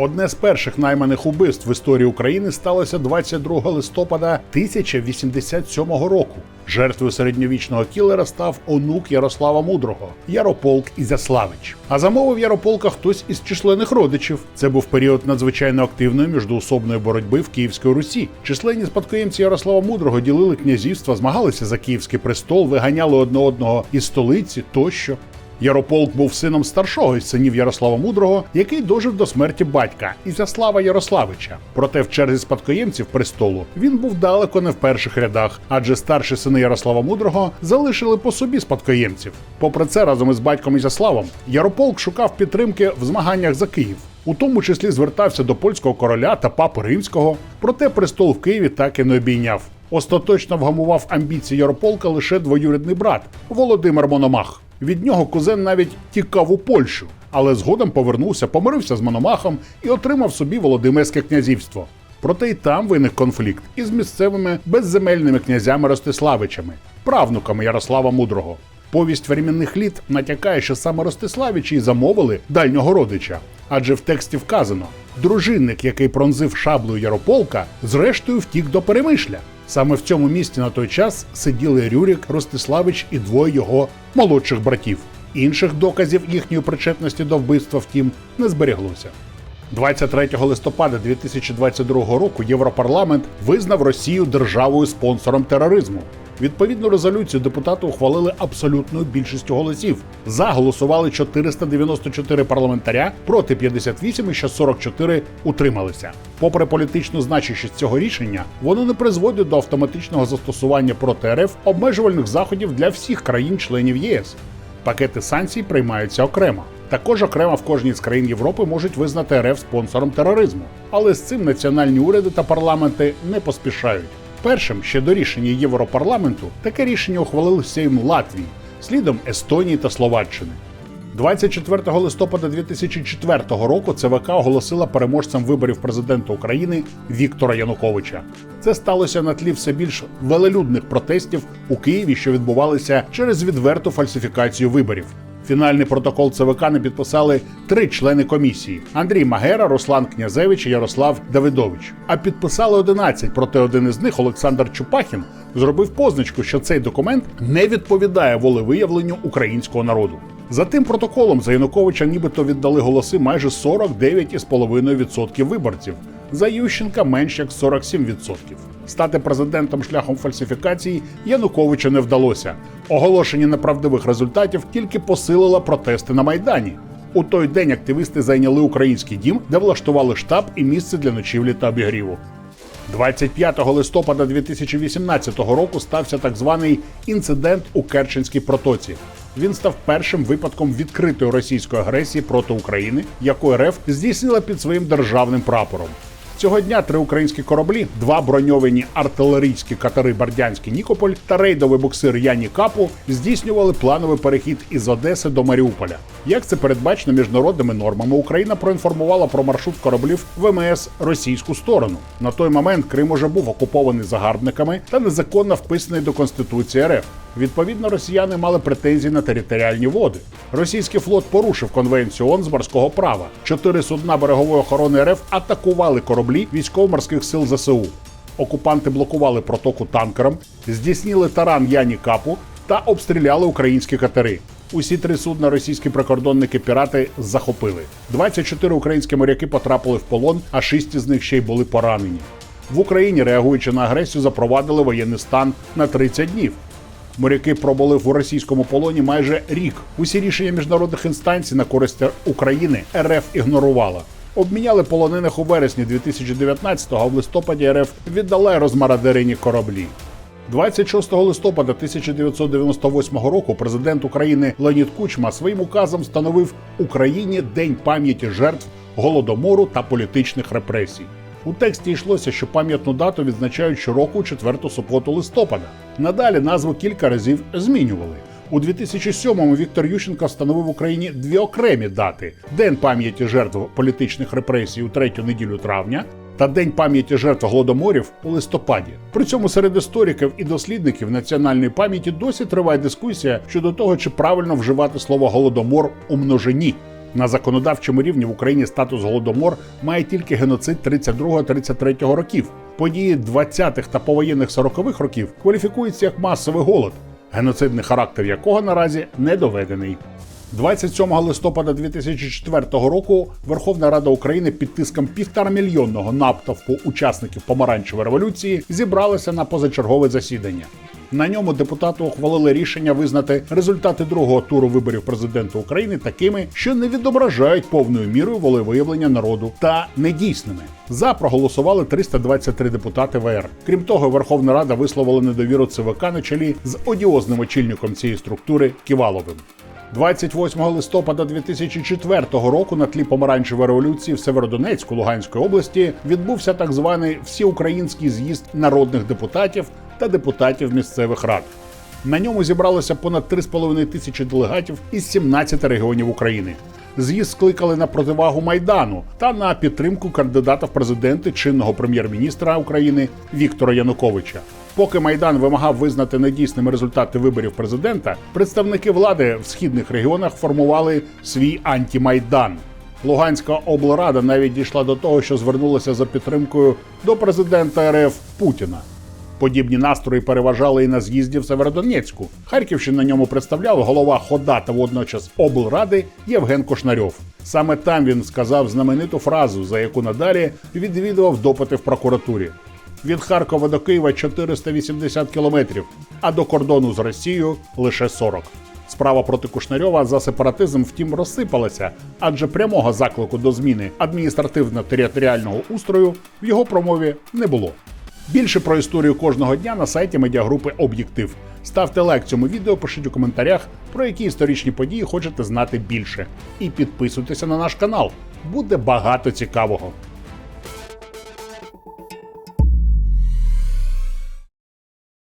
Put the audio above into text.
Одне з перших найманих убивств в історії України сталося 22 листопада 1087 року. Жертвою середньовічного кілера став онук Ярослава Мудрого Ярополк Ізяславич. А замовив Ярополка хтось із численних родичів. Це був період надзвичайно активної міждоусобної боротьби в Київській Русі. Численні спадкоємці Ярослава Мудрого ділили князівства, змагалися за київський престол, виганяли одне одного із столиці тощо. Ярополк був сином старшого із синів Ярослава Мудрого, який дожив до смерті батька Ізяслава Ярославича. Проте в черзі спадкоємців престолу він був далеко не в перших рядах, адже старші сини Ярослава Мудрого залишили по собі спадкоємців. Попри це, разом із батьком Ізяславом Ярополк шукав підтримки в змаганнях за Київ. У тому числі звертався до польського короля та папи римського, проте престол в Києві так і не обійняв. Остаточно вгамував амбіції Ярополка лише двоюрідний брат Володимир Мономах. Від нього кузен навіть тікав у Польщу, але згодом повернувся, помирився з Мономахом і отримав собі Володимирське князівство. Проте й там виник конфлікт із місцевими безземельними князями Ростиславичами, правнуками Ярослава Мудрого. Повість временних літ натякає, що саме Ростиславичі й замовили дальнього родича, адже в тексті вказано: дружинник, який пронзив шаблею Ярополка, зрештою втік до Перемишля. Саме в цьому місті на той час сиділи Рюрік, Ростиславич і двоє його молодших братів. Інших доказів їхньої причетності до вбивства, втім, не збереглося. 23 листопада 2022 року Європарламент визнав Росію державою спонсором тероризму. Відповідну резолюцію депутати ухвалили абсолютною більшістю голосів. За голосували 494 парламентаря, проти 58 і ще 44 утрималися. Попри політичну значущість цього рішення, воно не призводить до автоматичного застосування проти РФ обмежувальних заходів для всіх країн-членів ЄС. Пакети санкцій приймаються окремо. Також окремо в кожній з країн Європи можуть визнати РФ спонсором тероризму, але з цим національні уряди та парламенти не поспішають. Першим ще до рішення Європарламенту таке рішення ухвалили Сейм Латвії, слідом Естонії та Словаччини. 24 листопада 2004 року ЦВК оголосила переможцем виборів президента України Віктора Януковича. Це сталося на тлі все більш велелюдних протестів у Києві, що відбувалися через відверту фальсифікацію виборів. Фінальний протокол ЦВК не підписали три члени комісії: Андрій Магера, Руслан Князевич і Ярослав Давидович. А підписали 11, проте один із них, Олександр Чупахін, зробив позначку, що цей документ не відповідає волевиявленню українського народу. За тим протоколом за Януковича нібито віддали голоси майже 49,5% виборців. За Ющенка менш як 47%. Стати президентом шляхом фальсифікації Януковичу не вдалося. Оголошення неправдивих результатів тільки посилило протести на майдані. У той день активісти зайняли український дім, де влаштували штаб і місце для ночівлі та обігріву. 25 листопада 2018 року стався так званий інцидент у Керченській протоці. Він став першим випадком відкритої російської агресії проти України, яку РФ здійснила під своїм державним прапором. Цього дня три українські кораблі, два броньовані артилерійські катери Бердянський Нікополь та рейдовий буксир Яні Капу здійснювали плановий перехід із Одеси до Маріуполя. Як це передбачено міжнародними нормами, Україна проінформувала про маршрут кораблів ВМС російську сторону. На той момент Крим уже був окупований загарбниками та незаконно вписаний до Конституції РФ. Відповідно, росіяни мали претензії на територіальні води. Російський флот порушив конвенцію ООН з морського права. Чотири судна берегової охорони РФ атакували кораблі військово-морських сил ЗСУ. Окупанти блокували протоку танкером, здійснили таран Яні Капу та обстріляли українські катери. Усі три судна російські прикордонники пірати захопили. 24 українські моряки потрапили в полон, а шість із них ще й були поранені. В Україні, реагуючи на агресію, запровадили воєнний стан на 30 днів. Моряки пробули в російському полоні майже рік. Усі рішення міжнародних інстанцій на користь України РФ ігнорувала. Обміняли полонених у вересні 2019-го, а в листопаді РФ віддала розмарадерині кораблі. 26 листопада 1998 року президент України Леонід Кучма своїм указом встановив Україні День пам'яті жертв голодомору та політичних репресій. У тексті йшлося, що пам'ятну дату відзначають щороку у четверту суботу листопада. Надалі назву кілька разів змінювали. У 2007-му Віктор Ющенко встановив в Україні дві окремі дати: День пам'яті жертв політичних репресій у третю неділю травня та День пам'яті жертв голодоморів у листопаді. При цьому серед істориків і дослідників національної пам'яті досі триває дискусія щодо того, чи правильно вживати слово голодомор у множині. На законодавчому рівні в Україні статус голодомор має тільки геноцид 32-33 років. Події 20-х та повоєнних 40-х років кваліфікуються як масовий голод, геноцидний характер якого наразі не доведений. 27 листопада 2004 року Верховна Рада України під тиском півторамільйонного натовпу учасників помаранчевої революції зібралася на позачергове засідання. На ньому депутати ухвалили рішення визнати результати другого туру виборів президента України такими, що не відображають повною мірою волевиявлення народу та недійсними. За проголосували 323 депутати ВР. Крім того, Верховна Рада висловила недовіру ЦВК на чолі з одіозним очільником цієї структури Ківаловим. 28 листопада 2004 року на тлі помаранчевої революції в Северодонецьку Луганської області відбувся так званий всеукраїнський з'їзд народних депутатів та депутатів місцевих рад. На ньому зібралося понад 3,5 тисячі делегатів із 17 регіонів України. З'їзд скликали на противагу майдану та на підтримку кандидата в президенти чинного прем'єр-міністра України Віктора Януковича. Поки майдан вимагав визнати недійсними результати виборів президента, представники влади в східних регіонах формували свій антимайдан. Луганська облрада навіть дійшла до того, що звернулася за підтримкою до президента РФ Путіна. Подібні настрої переважали і на з'їзді в Северодонецьку. Харківщину на ньому представляв голова хода та водночас облради Євген Кошнарьов. Саме там він сказав знамениту фразу, за яку надалі відвідував допити в прокуратурі. Від Харкова до Києва 480 кілометрів, а до кордону з Росією лише 40. Справа проти Кушнарьова за сепаратизм, втім, розсипалася, адже прямого заклику до зміни адміністративно-територіального устрою в його промові не було. Більше про історію кожного дня на сайті медіагрупи Об'єктив. Ставте лайк цьому відео, пишіть у коментарях, про які історичні події хочете знати більше. І підписуйтеся на наш канал. Буде багато цікавого.